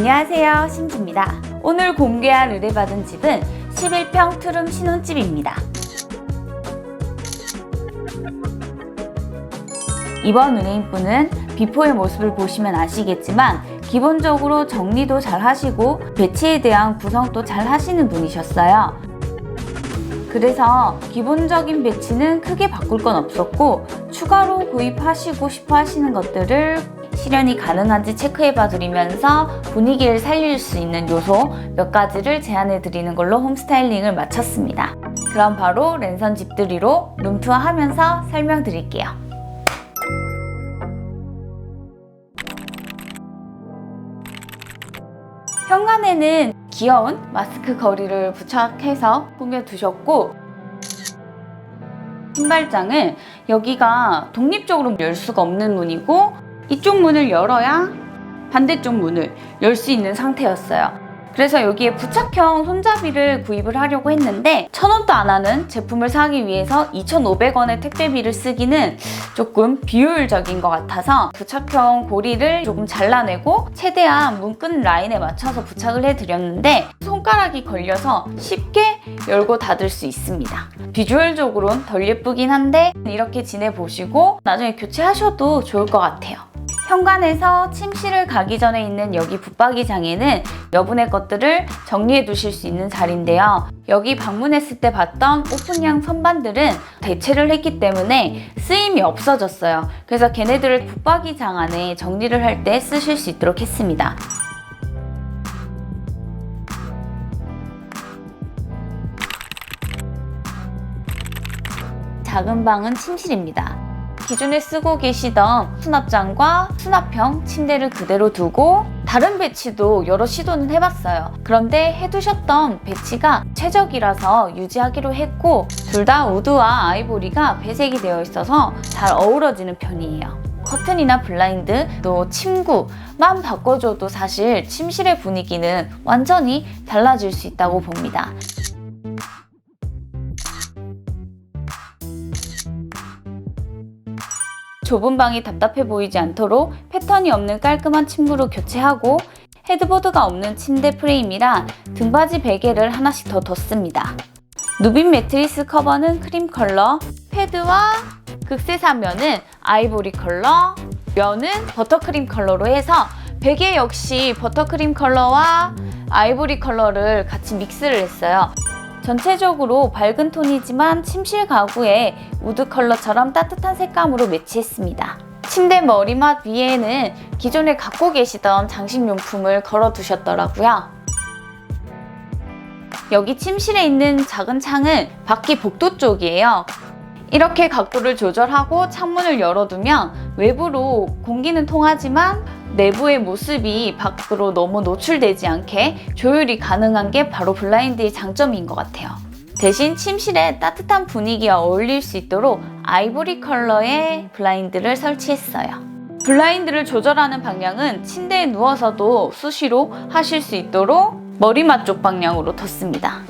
안녕하세요. 신지입니다. 오늘 공개할 의뢰받은 집은 11평 투룸 신혼집입니다. 이번 은행분은 비포의 모습을 보시면 아시겠지만 기본적으로 정리도 잘 하시고 배치에 대한 구성도 잘 하시는 분이셨어요. 그래서 기본적인 배치는 크게 바꿀 건 없었고 추가로 구입하시고 싶어 하시는 것들을 실현이 가능한지 체크해 봐 드리면서 분위기를 살릴 수 있는 요소 몇 가지를 제안해 드리는 걸로 홈스타일링을 마쳤습니다. 그럼 바로 랜선 집들이로 룸투어 하면서 설명드릴게요. 현관에는 귀여운 마스크 거리를 부착해서 꾸며두셨고 신발장은 여기가 독립적으로 열 수가 없는 문이고 이쪽 문을 열어야 반대쪽 문을 열 수 있는 상태였어요. 그래서 여기에 부착형 손잡이를 구입을 하려고 했는데 천 원도 안 하는 제품을 사기 위해서 2,500원의 택배비를 쓰기는 조금 비효율적인 것 같아서 부착형 고리를 조금 잘라내고 최대한 문끈 라인에 맞춰서 부착을 해드렸는데 손가락이 걸려서 쉽게 열고 닫을 수 있습니다. 비주얼적으로는 덜 예쁘긴 한데 이렇게 지내보시고 나중에 교체하셔도 좋을 것 같아요. 현관에서 침실을 가기 전에 있는 여기 붙박이장에는 여분의 것들을 정리해 두실 수 있는 자리인데요. 여기 방문했을 때 봤던 오픈형 선반들은 대체를 했기 때문에 쓰임이 없어졌어요. 그래서 걔네들을 붙박이장 안에 정리를 할 때 쓰실 수 있도록 했습니다. 작은 방은 침실입니다. 기존에 쓰고 계시던 수납장과 수납형 침대를 그대로 두고 다른 배치도 여러 시도는 해봤어요. 그런데 해두셨던 배치가 최적이라서 유지하기로 했고 둘 다 우드와 아이보리가 배색이 되어 있어서 잘 어우러지는 편이에요. 커튼이나 블라인드, 또 침구만 바꿔줘도 사실 침실의 분위기는 완전히 달라질 수 있다고 봅니다. 좁은 방이 답답해 보이지 않도록 패턴이 없는 깔끔한 침구로 교체하고 헤드보드가 없는 침대 프레임이라 등받이 베개를 하나씩 더 뒀습니다. 누빈 매트리스 커버는 크림 컬러, 패드와 극세사 면은 아이보리 컬러, 면은 버터크림 컬러로 해서 베개 역시 버터크림 컬러와 아이보리 컬러를 같이 믹스를 했어요. 전체적으로 밝은 톤이지만 침실 가구에 우드 컬러처럼 따뜻한 색감으로 매치했습니다. 침대 머리맡 위에는 기존에 갖고 계시던 장식용품을 걸어 두셨더라고요. 여기 침실에 있는 작은 창은 밖이 복도 쪽이에요. 이렇게 각도를 조절하고 창문을 열어두면 외부로 공기는 통하지만 내부의 모습이 밖으로 너무 노출되지 않게 조율이 가능한 게 바로 블라인드의 장점인 것 같아요. 대신 침실에 따뜻한 분위기와 어울릴 수 있도록 아이보리 컬러의 블라인드를 설치했어요. 블라인드를 조절하는 방향은 침대에 누워서도 수시로 하실 수 있도록 머리맡 쪽 방향으로 뒀습니다.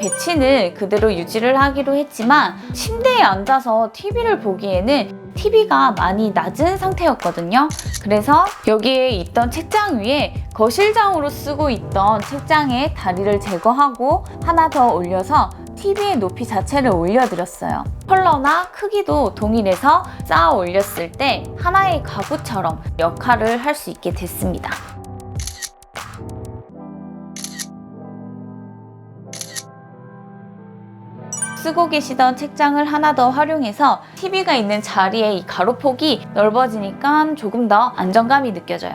배치는 그대로 유지를 하기로 했지만 침대에 앉아서 TV를 보기에는 TV가 많이 낮은 상태였거든요. 그래서 여기에 있던 책장 위에 거실장으로 쓰고 있던 책장의 다리를 제거하고 하나 더 올려서 TV의 높이 자체를 올려드렸어요. 컬러나 크기도 동일해서 쌓아 올렸을 때 하나의 가구처럼 역할을 할 수 있게 됐습니다. 쓰고 계시던 책장을 하나 더 활용해서 TV가 있는 자리에 이 가로폭이 넓어지니까 조금 더 안정감이 느껴져요.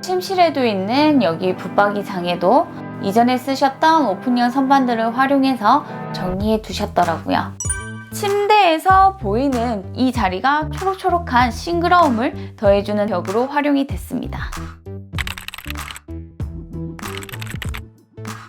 침실에도 있는 여기 붙박이장에도 이전에 쓰셨던 오픈형 선반들을 활용해서 정리해 두셨더라고요. 침대에서 보이는 이 자리가 초록초록한 싱그러움을 더해주는 벽으로 활용이 됐습니다.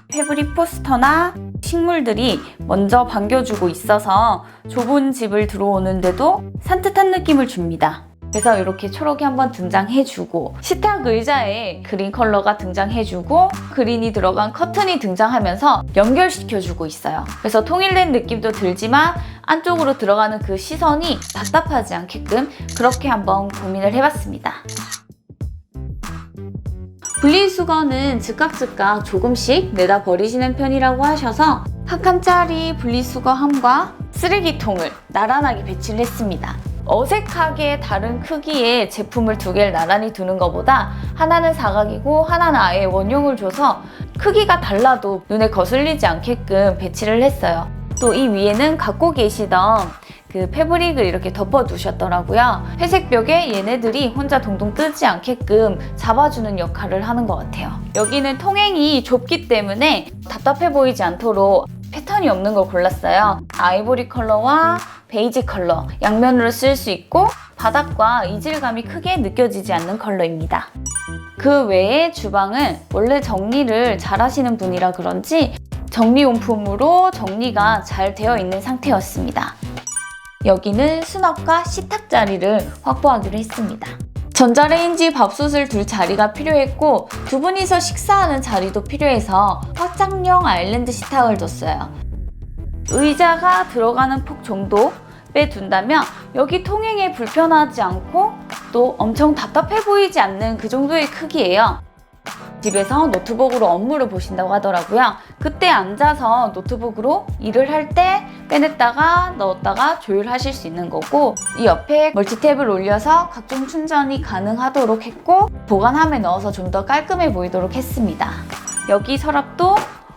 패브릭 포스터나 식물들이 먼저 반겨주고 있어서 좁은 집을 들어오는데도 산뜻한 느낌을 줍니다. 그래서 이렇게 초록이 한번 등장해주고 식탁 의자에 그린 컬러가 등장해주고 그린이 들어간 커튼이 등장하면서 연결시켜주고 있어요. 그래서 통일된 느낌도 들지만 안쪽으로 들어가는 그 시선이 답답하지 않게끔 그렇게 한번 고민을 해봤습니다. 분리수거는 즉각 즉각 조금씩 내다 버리시는 편이라고 하셔서 한 칸짜리 분리수거함과 쓰레기통을 나란하게 배치를 했습니다. 어색하게 다른 크기의 제품을 두 개를 나란히 두는 것보다 하나는 사각이고 하나는 아예 원형을 줘서 크기가 달라도 눈에 거슬리지 않게끔 배치를 했어요. 또 이 위에는 갖고 계시던 그 패브릭을 이렇게 덮어 두셨더라고요. 회색 벽에 얘네들이 혼자 동동 뜨지 않게끔 잡아주는 역할을 하는 것 같아요. 여기는 통행이 좁기 때문에 답답해 보이지 않도록 패턴이 없는 걸 골랐어요. 아이보리 컬러와 베이지 컬러 양면으로 쓸 수 있고 바닥과 이질감이 크게 느껴지지 않는 컬러입니다. 그 외에 주방은 원래 정리를 잘 하시는 분이라 그런지 정리용품으로 정리가 잘 되어 있는 상태였습니다. 여기는 수납과 식탁 자리를 확보하기로 했습니다. 전자레인지 밥솥을 둘 자리가 필요했고 두 분이서 식사하는 자리도 필요해서 확장형 아일랜드 식탁을 뒀어요. 의자가 들어가는 폭 정도 빼둔다면 여기 통행에 불편하지 않고 또 엄청 답답해 보이지 않는 그 정도의 크기예요. 집에서 노트북으로 업무를 보신다고 하더라고요. 그때 앉아서 노트북으로 일을 할 때 빼냈다가 넣었다가 조율하실 수 있는 거고 이 옆에 멀티탭을 올려서 각종 충전이 가능하도록 했고 보관함에 넣어서 좀 더 깔끔해 보이도록 했습니다. 여기 서랍도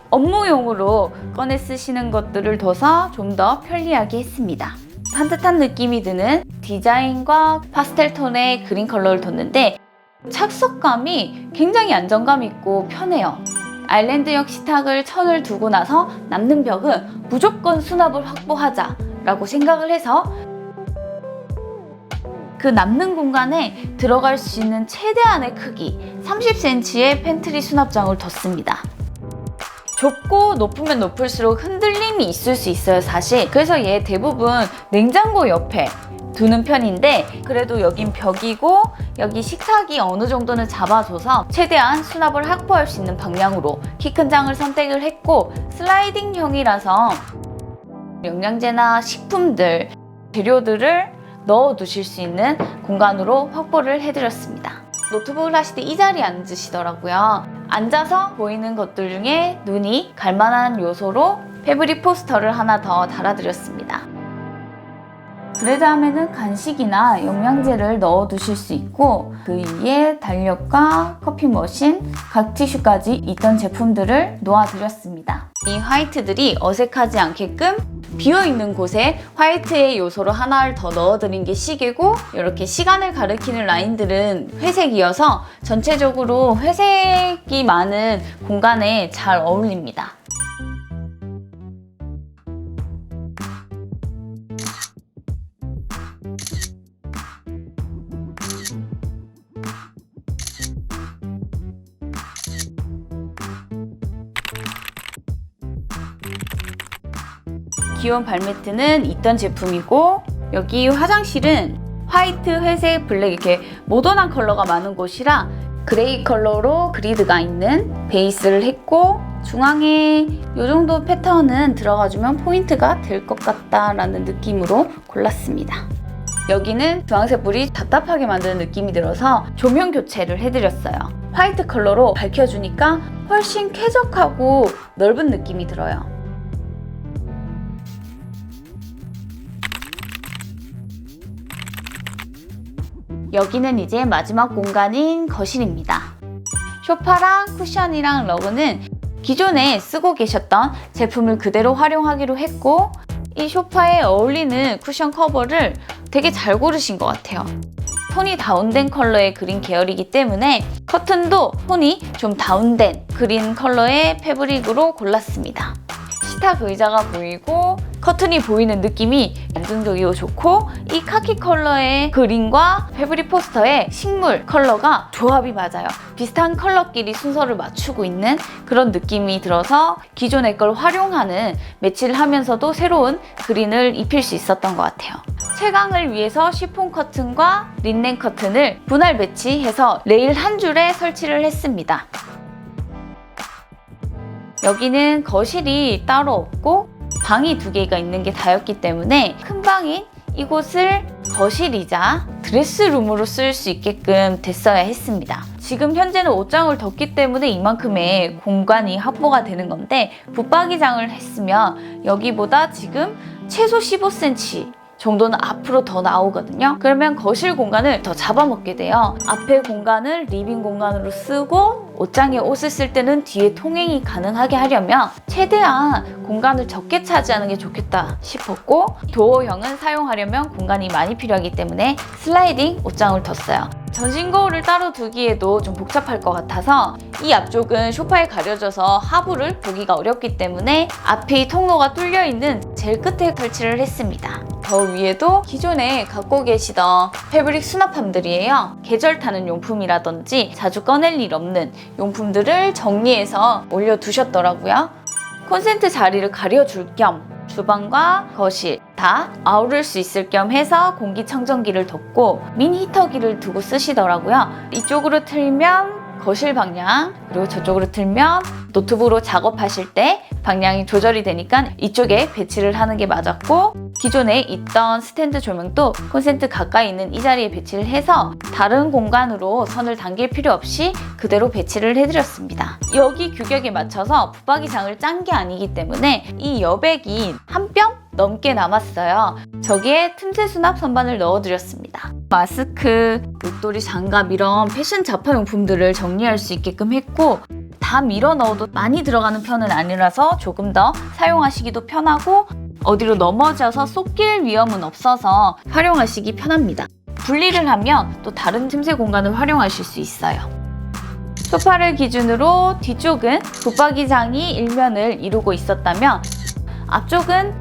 업무용으로 꺼내 쓰시는 것들을 둬서 좀 더 편리하게 했습니다. 산뜻한 느낌이 드는 디자인과 파스텔 톤의 그린 컬러를 뒀는데 착석감이 굉장히 안정감 있고 편해요. 아일랜드역 식탁을 천을 두고 나서 남는 벽은 무조건 수납을 확보하자 라고 생각을 해서 그 남는 공간에 들어갈 수 있는 최대한의 크기 30cm의 팬트리 수납장을 뒀습니다. 좁고 높으면 높을수록 흔들림이 있을 수 있어요, 사실. 그래서 얘 대부분 냉장고 옆에 두는 편인데 그래도 여긴 벽이고 여기 식탁이 어느 정도는 잡아줘서 최대한 수납을 확보할 수 있는 방향으로 키 큰 장을 선택을 했고 슬라이딩형이라서 영양제나 식품들, 재료들을 넣어 두실 수 있는 공간으로 확보를 해드렸습니다. 노트북을 하실 때 이 자리에 앉으시더라고요. 앉아서 보이는 것들 중에 눈이 갈만한 요소로 패브릭 포스터를 하나 더 달아드렸습니다. 그 다음에는 간식이나 영양제를 넣어 두실 수 있고 그 위에 달력과 커피 머신, 각 티슈까지 있던 제품들을 놓아 드렸습니다. 이 화이트들이 어색하지 않게끔 비어있는 곳에 화이트의 요소로 하나를 더 넣어드린 게 시계고 이렇게 시간을 가리키는 라인들은 회색이어서 전체적으로 회색이 많은 공간에 잘 어울립니다. 귀여운 발매트는 있던 제품이고 여기 화장실은 화이트, 회색, 블랙 이렇게 모던한 컬러가 많은 곳이라 그레이 컬러로 그리드가 있는 베이스를 했고 중앙에 이 정도 패턴은 들어가주면 포인트가 될 것 같다라는 느낌으로 골랐습니다. 여기는 주황색 불이 답답하게 만드는 느낌이 들어서 조명 교체를 해드렸어요. 화이트 컬러로 밝혀주니까 훨씬 쾌적하고 넓은 느낌이 들어요. 여기는 이제 마지막 공간인 거실입니다. 쇼파랑 쿠션이랑 러그는 기존에 쓰고 계셨던 제품을 그대로 활용하기로 했고 이 쇼파에 어울리는 쿠션 커버를 되게 잘 고르신 것 같아요. 톤이 다운된 컬러의 그린 계열이기 때문에 커튼도 톤이 좀 다운된 그린 컬러의 패브릭으로 골랐습니다. 식탁 의자가 보이고 커튼이 보이는 느낌이 안정적이고 좋고 이 카키 컬러의 그린과 패브릭 포스터의 식물 컬러가 조합이 맞아요. 비슷한 컬러끼리 순서를 맞추고 있는 그런 느낌이 들어서 기존의 걸 활용하는 매치를 하면서도 새로운 그린을 입힐 수 있었던 것 같아요. 채광을 위해서 시폰 커튼과 린넨 커튼을 분할 매치해서 레일 한 줄에 설치를 했습니다. 여기는 거실이 따로 없고 방이 두 개가 있는 게 다였기 때문에 큰 방인 이곳을 거실이자 드레스룸으로 쓸 수 있게끔 됐어야 했습니다. 지금 현재는 옷장을 뒀기 때문에 이만큼의 공간이 확보가 되는 건데 붙박이장을 했으면 여기보다 지금 최소 15cm 정도는 앞으로 더 나오거든요. 그러면 거실 공간을 더 잡아먹게 돼요. 앞에 공간을 리빙 공간으로 쓰고 옷장에 옷을 쓸 때는 뒤에 통행이 가능하게 하려면 최대한 공간을 적게 차지하는 게 좋겠다 싶었고 도어형은 사용하려면 공간이 많이 필요하기 때문에 슬라이딩 옷장을 뒀어요. 전신 거울을 따로 두기에도 좀 복잡할 것 같아서 이 앞쪽은 소파에 가려져서 하부를 보기가 어렵기 때문에 앞에 이 통로가 뚫려 있는 제일 끝에 설치를 했습니다. 더 위에도 기존에 갖고 계시던 패브릭 수납함들이에요. 계절 타는 용품이라든지 자주 꺼낼 일 없는 용품들을 정리해서 올려두셨더라고요. 콘센트 자리를 가려줄 겸 주방과 거실 다 아우를 수 있을 겸 해서 공기청정기를 뒀고 미니 히터기를 두고 쓰시더라고요. 이쪽으로 틀면 거실 방향 그리고 저쪽으로 틀면 노트북으로 작업하실 때 방향이 조절이 되니까 이쪽에 배치를 하는 게 맞았고 기존에 있던 스탠드 조명도 콘센트 가까이 있는 이 자리에 배치를 해서 다른 공간으로 선을 당길 필요 없이 그대로 배치를 해드렸습니다. 여기 규격에 맞춰서 붙박이장을 짠 게 아니기 때문에 이 여백이 한 뼘 넘게 남았어요. 저기에 틈새 수납 선반을 넣어드렸습니다. 마스크, 목도리, 장갑 이런 패션 잡화용품들을 정리할 수 있게끔 했고 다 밀어 넣어도 많이 들어가는 편은 아니라서 조금 더 사용하시기도 편하고 어디로 넘어져서 쏟길 위험은 없어서 활용하시기 편합니다. 분리를 하면 또 다른 틈새 공간을 활용하실 수 있어요. 소파를 기준으로 뒤쪽은 붙박이장이 일면을 이루고 있었다면 앞쪽은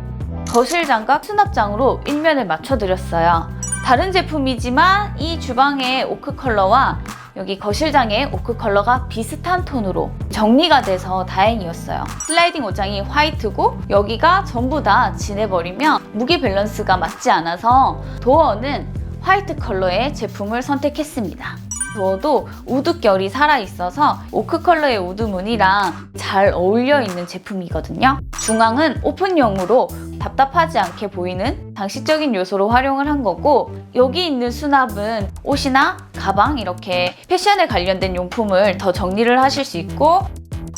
거실 장과 수납장으로 일면을 맞춰드렸어요. 다른 제품이지만 이 주방의 오크 컬러와 여기 거실장의 오크 컬러가 비슷한 톤으로 정리가 돼서 다행이었어요. 슬라이딩 옷장이 화이트고 여기가 전부 다 진해버리면 무게 밸런스가 맞지 않아서 도어는 화이트 컬러의 제품을 선택했습니다. 도어도 우드 결이 살아있어서 오크 컬러의 우드 무늬랑 잘 어울려 있는 제품이거든요. 중앙은 오픈형으로 답답하지 않게 보이는 장식적인 요소로 활용을 한 거고 여기 있는 수납은 옷이나 가방 이렇게 패션에 관련된 용품을 더 정리를 하실 수 있고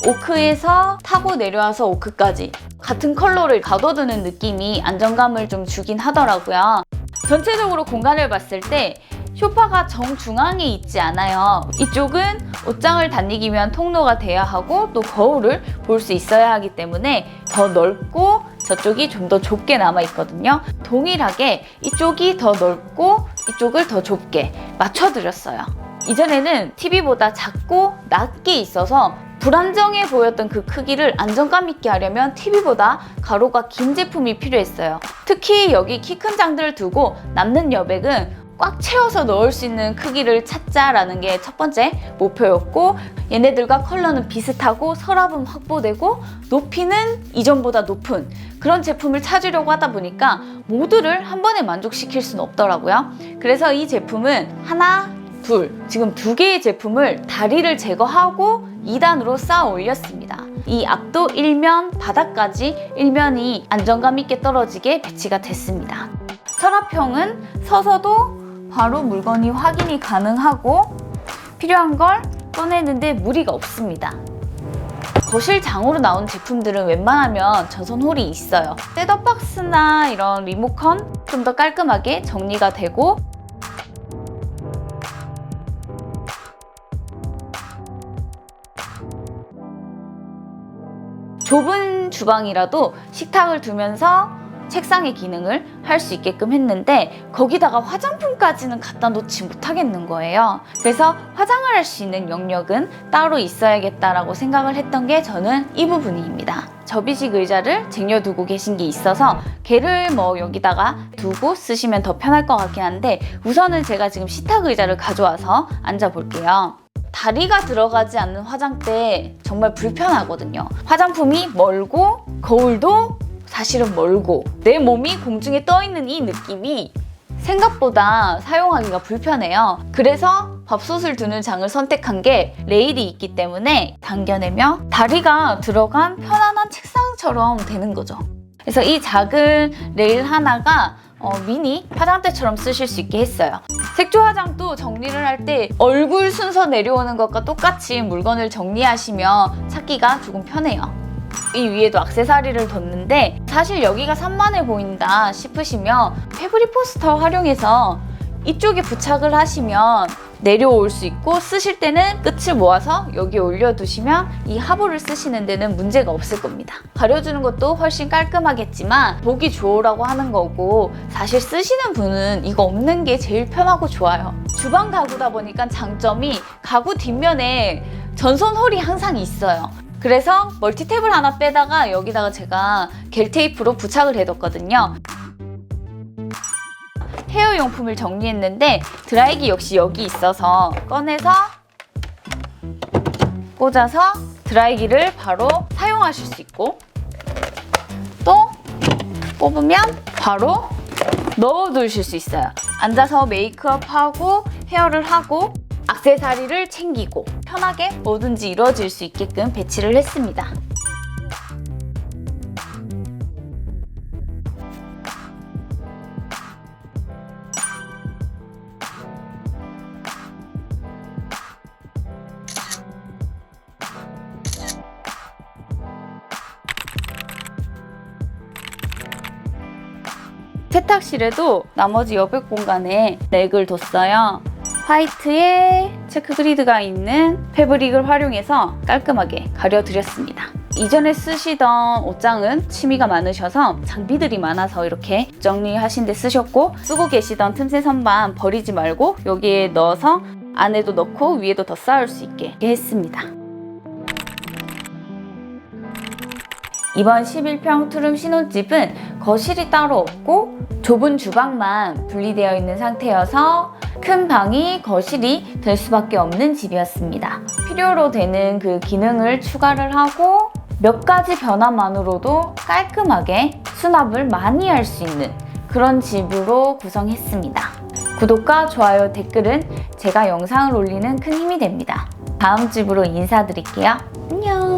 오크에서 타고 내려와서 오크까지 같은 컬러를 가둬두는 느낌이 안정감을 좀 주긴 하더라고요. 전체적으로 공간을 봤을 때 쇼파가 정중앙에 있지 않아요. 이쪽은 옷장을 다니기 위한 통로가 돼야 하고 또 거울을 볼 수 있어야 하기 때문에 더 넓고 저쪽이 좀 더 좁게 남아 있거든요. 동일하게 이쪽이 더 넓고 이쪽을 더 좁게 맞춰드렸어요. 이전에는 TV보다 작고 낮게 있어서 불안정해 보였던 그 크기를 안정감 있게 하려면 TV보다 가로가 긴 제품이 필요했어요. 특히 여기 키 큰 장들을 두고 남는 여백은 꽉 채워서 넣을 수 있는 크기를 찾자라는 게 첫 번째 목표였고 얘네들과 컬러는 비슷하고 서랍은 확보되고 높이는 이전보다 높은 그런 제품을 찾으려고 하다 보니까 모두를 한 번에 만족시킬 수는 없더라고요. 그래서 이 제품은 하나, 둘, 지금 두 개의 제품을 다리를 제거하고 2단으로 쌓아 올렸습니다. 이 앞도 일면, 바닥까지 일면이 안정감 있게 떨어지게 배치가 됐습니다. 서랍형은 서서도 바로 물건이 확인이 가능하고 필요한 걸 꺼내는데 무리가 없습니다. 거실 장으로 나온 제품들은 웬만하면 전선 홀이 있어요. 셋업박스나 이런 리모컨 좀 더 깔끔하게 정리가 되고 좁은 주방이라도 식탁을 두면서 책상의 기능을 할 수 있게끔 했는데 거기다가 화장품까지는 갖다 놓지 못하겠는 거예요. 그래서 화장을 할 수 있는 영역은 따로 있어야겠다라고 생각을 했던 게 저는 이 부분입니다. 접이식 의자를 쟁여두고 계신 게 있어서 걔를 뭐 여기다가 두고 쓰시면 더 편할 것 같긴 한데 우선은 제가 지금 식탁 의자를 가져와서 앉아 볼게요. 다리가 들어가지 않는 화장대 정말 불편하거든요. 화장품이 멀고 거울도 사실은 멀고 내 몸이 공중에 떠 있는 이 느낌이 생각보다 사용하기가 불편해요. 그래서 밥솥을 두는 장을 선택한 게 레일이 있기 때문에 당겨내며 다리가 들어간 편안한 책상처럼 되는 거죠. 그래서 이 작은 레일 하나가 어, 미니 화장대처럼 쓰실 수 있게 했어요. 색조 화장도 정리를 할 때 얼굴 순서 내려오는 것과 똑같이 물건을 정리하시면 찾기가 조금 편해요. 이 위에도 액세서리를 뒀는데 사실 여기가 산만해 보인다 싶으시면 패브릭 포스터 활용해서 이쪽에 부착을 하시면 내려올 수 있고 쓰실 때는 끝을 모아서 여기 올려두시면 이 하부를 쓰시는 데는 문제가 없을 겁니다. 가려주는 것도 훨씬 깔끔하겠지만 보기 좋으라고 하는 거고 사실 쓰시는 분은 이거 없는 게 제일 편하고 좋아요. 주방 가구다 보니까 장점이 가구 뒷면에 전선 홀이 항상 있어요. 그래서 멀티탭을 하나 빼다가 여기다가 제가 겔 테이프로 부착을 해뒀거든요. 헤어 용품을 정리했는데 드라이기 역시 여기 있어서 꺼내서 꽂아서 드라이기를 바로 사용하실 수 있고 또 뽑으면 바로 넣어두실 수 있어요. 앉아서 메이크업하고 헤어를 하고 액세서리를 챙기고 편하게 뭐든지 이루어질 수 있게끔 배치를 했습니다. 세탁실에도 나머지 여백 공간에 렉을 뒀어요. 화이트에 체크 그리드가 있는 패브릭을 활용해서 깔끔하게 가려드렸습니다. 이전에 쓰시던 옷장은 취미가 많으셔서 장비들이 많아서 이렇게 정리하신 데 쓰셨고 쓰고 계시던 틈새 선반 버리지 말고 여기에 넣어서 안에도 넣고 위에도 더 쌓을 수 있게 했습니다. 이번 11평 투룸 신혼집은 거실이 따로 없고 좁은 주방만 분리되어 있는 상태여서 큰 방이 거실이 될 수밖에 없는 집이었습니다. 필요로 되는 그 기능을 추가를 하고 몇 가지 변화만으로도 깔끔하게 수납을 많이 할 수 있는 그런 집으로 구성했습니다. 구독과 좋아요, 댓글은 제가 영상을 올리는 큰 힘이 됩니다. 다음 집으로 인사드릴게요. 안녕!